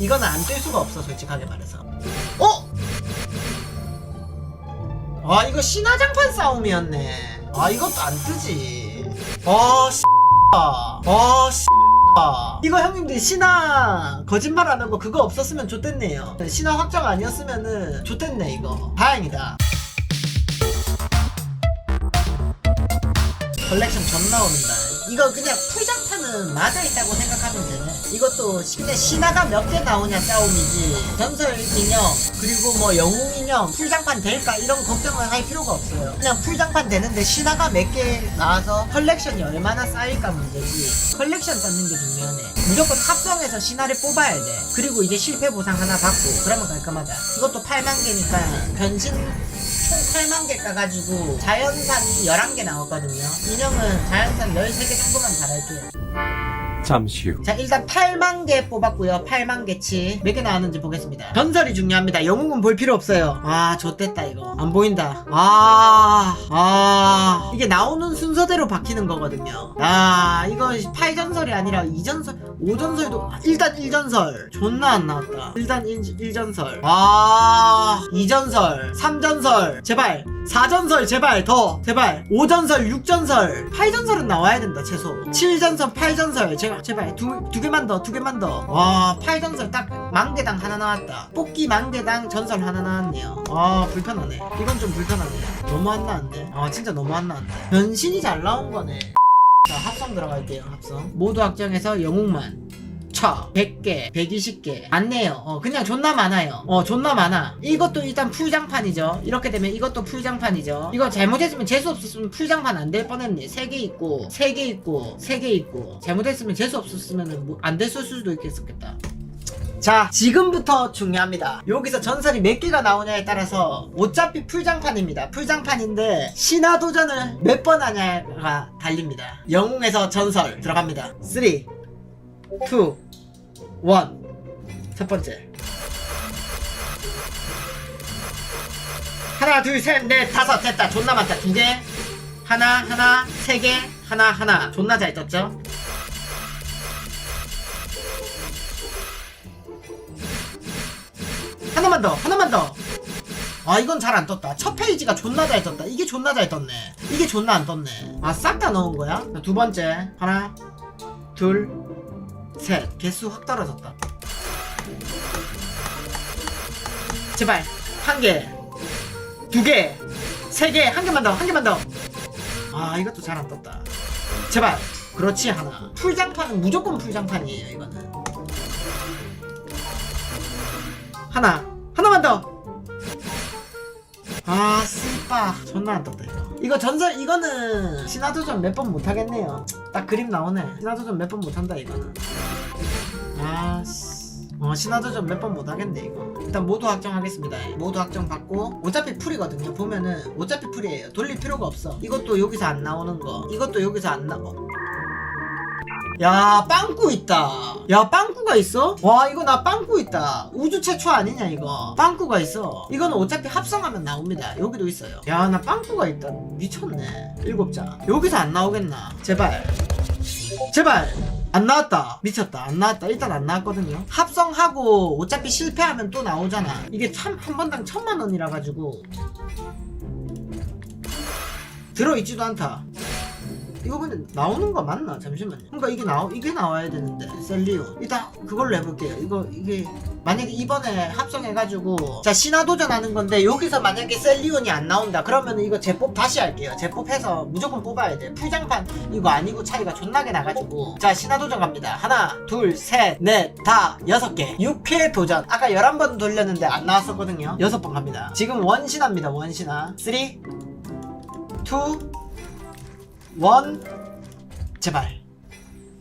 이거는 안뜰 수가 없어 솔직하게 말해서. 어? 아 이거 신화장판 싸움이었네. 아 이것도 안 뜨지. 아 씨. 아 씨. 이거 형님들 신화 거짓말 안 하고 그거 없었으면 좋댔네요. 신화 확정 아니었으면은 좋댔네 이거. 다행이다. 컬렉션 존나 오른다. 이거 그냥 풀장 판은 맞아 있다고 생각하면 되네. 이것도 근데 신화가 몇 개 나오냐 싸움이지. 전설 인형 그리고 뭐 영웅 인형 풀장판 될까? 이런 걱정을 할 필요가 없어요. 그냥 풀장판 되는데 신화가 몇 개 나와서 컬렉션이 얼마나 쌓일까 문제지. 컬렉션 쌓는 게 중요하네. 무조건 합성해서 신화를 뽑아야 돼. 그리고 이제 실패 보상 하나 받고 그러면 깔끔하다. 이것도 8만 개니까 변신 총 8만 개 까가지고 자연산이 11개 나왔거든요. 인형은 자연산 13개 정도만 바랄게요 잠시 후. 자 일단 8만 개 뽑았고요. 8만 개치 몇 개 나왔는지 보겠습니다. 전설이 중요합니다. 영웅은 볼 필요 없어요. 아 좋댔다 이거. 안 보인다. 아, 아. 이게 나오는 순서대로 바뀌는 거거든요. 아 이거 8전설이 아니라 2전설 5전설도 일단 1전설. 존나 안 나왔다. 일단 1, 1전설. 아 2전설. 3전설. 제발. 4전설. 제발. 더. 제발. 5전설. 6전설. 8전설은 나와야 된다. 최소. 7전설. 8전설. 제발 제발 두, 두 개만 더 두 개만 더와 8전설 딱 만개당 하나 나왔다. 뽑기 만개당 전설 하나 나왔네요. 아 불편하네. 이건 좀 불편하네. 너무 안 나왔네. 아 진짜 너무 안 나왔네. 변신이 잘 나온 거네. 자 합성 들어갈게요 합성. 모두 확정해서 영웅만 차 100개 120개. 많네요. 어 그냥 존나 많아요. 어 존나 많아. 이것도 일단 풀장판이죠. 이렇게 되면 이것도 풀장판이죠. 이거 잘못했으면 재수 없었으면 풀장판 안 될 뻔했네. 3개 있고 3개 있고 3개 있고. 잘못했으면 재수 없었으면 뭐 안 됐을 수도 있겠었겠다. 자 지금부터 중요합니다. 여기서 전설이 몇 개가 나오냐에 따라서 어차피 풀장판입니다. 풀장판인데 신화 도전을 몇 번 하냐가 달립니다. 영웅에서 전설 들어갑니다. 3 2 1첫 번째. 하나 둘 셋 넷 다섯. 됐다. 존나 많다. 두 개. 하나 하나 세 개. 하나 하나. 존나 잘 떴죠? 하나만 더 하나만 더아 이건 잘 안 떴다. 첫 페이지가 존나 잘 떴다. 이게 존나 잘 떴네. 이게 존나 안 떴네. 아 싹 다 넣은 거야? 자, 두 번째. 하나 둘 셋 개수 확 떨어졌다 제발 한개두개세개한 개만 더한 개만 더아 이것도 잘 안 떴다 제발 그렇지 하나 풀장판은 무조건 풀장판이에요 이거는 하나 하나만 더. 아 씨빠 존나 안 떴다 이거. 이거 전설 이거는 신화도전 몇 번 못하겠네요. 딱 그림 나오네. 신화도전 몇 번 못한다 이거는. 어 신화도전 몇 번 못하겠네 이거. 일단 모두 확정하겠습니다. 모두 확정 받고 어차피 풀이거든요. 보면은 어차피 풀이에요. 돌릴 필요가 없어. 이것도 여기서 안 나오는 거. 이것도 여기서 안 나고. 야 빵꾸 있다 야 빵꾸가 있어? 와 이거 나 빵꾸 있다 우주 최초 아니냐 이거 빵꾸가 있어 이거는 어차피 합성하면 나옵니다 여기도 있어요 야 나 빵꾸가 있다 미쳤네 일곱 자 여기서 안 나오겠나 제발 제발 안 나왔다. 미쳤다. 안 나왔다. 일단 안 나왔거든요. 합성하고 어차피 실패하면 또 나오잖아. 이게 참 한 번당 천만 원이라 가지고. 들어있지도 않다 이거 근데 나오는 거 맞나? 잠시만요. 그러니까 이게 나오 이게 나와야 되는데 셀리오. 일단 그걸로 해볼게요. 이거 이게 만약에 이번에 합성해가지고 자 신화 도전하는 건데 여기서 만약에 셀리온이 안 나온다 그러면 이거 재뽑 다시 할게요. 재뽑해서 무조건 뽑아야 돼. 풀장판 이거 아니고 차이가 존나게 나가지고 자 신화 도전 갑니다. 하나 둘 셋 넷 다 여섯 개 6회 도전. 아까 11번 돌렸는데 안 나왔었거든요. 여섯 번 갑니다. 지금 원신화입니다. 원신화 3 2 원 제발.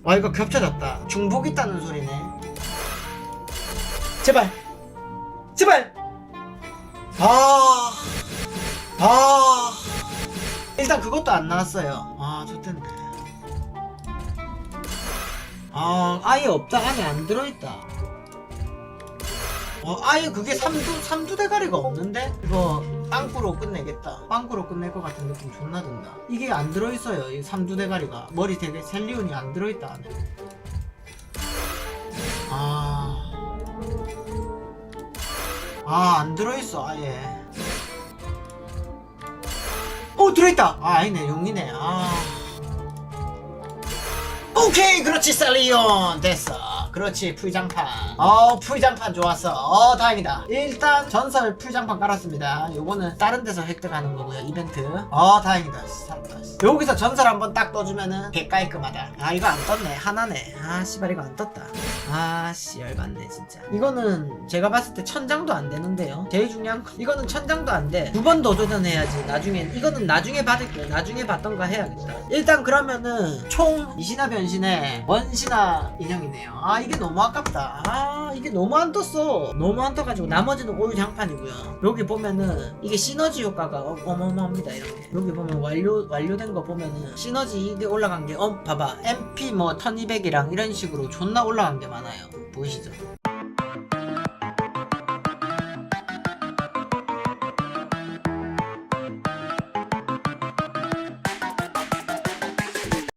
와 이거 겹쳐졌다. 중복 있다는 소리네. 제발. 제발. 아. 아. 일단 그것도 안 나왔어요. 아 좋겠네 아 아예 없다. 안에 안 들어있다 어, 아예 그게 삼두, 삼두 대가리가 없는데? 이거 빵꾸로 끝내겠다. 빵꾸로 끝낼 것 같은 느낌 존나 든다. 이게 안 들어있어요, 이 삼두 대가리가. 머리 되게 셀리온이 안 들어있다, 안에. 아. 아 안 들어있어 아예 어 들어있다 아 아니네 용이네 아 오케이 그렇지 셀리온 됐어 그렇지 풀장판. 어 풀장판 좋았어. 어 다행이다. 일단 전설 풀장판 깔았습니다. 요거는 다른 데서 획득하는 거고요 이벤트. 어 다행이다. 살았다. 여기서 전설 한번 딱 떠주면은 개 깔끔하다. 아 이거 안 떴네. 하나네. 아 씨발 이거 안 떴다. 아씨 열받네 진짜. 이거는 제가 봤을 때 천장도 안 되는데요. 제일 중요한 건 이거는 천장도 안돼두 번 더 도전해야지. 나중엔 이거는 나중에 받을게요. 나중에 받던가 해야겠다. 일단 그러면은 총 이신화 변신에 원신화 인형이네요. 아 이게 너무 아깝다. 아 이게 너무 안 떴어. 너무 안 떠가지고 나머지는 올 장판이고요. 여기 보면은 이게 시너지 효과가 어, 어마어마합니다 이렇게. 여기 보면 완료 완료된 거 보면은 시너지 이게 올라간 게 어 봐봐. MP 뭐 1200이랑 이런 식으로 존나 올라간 게 많아요. 보이시죠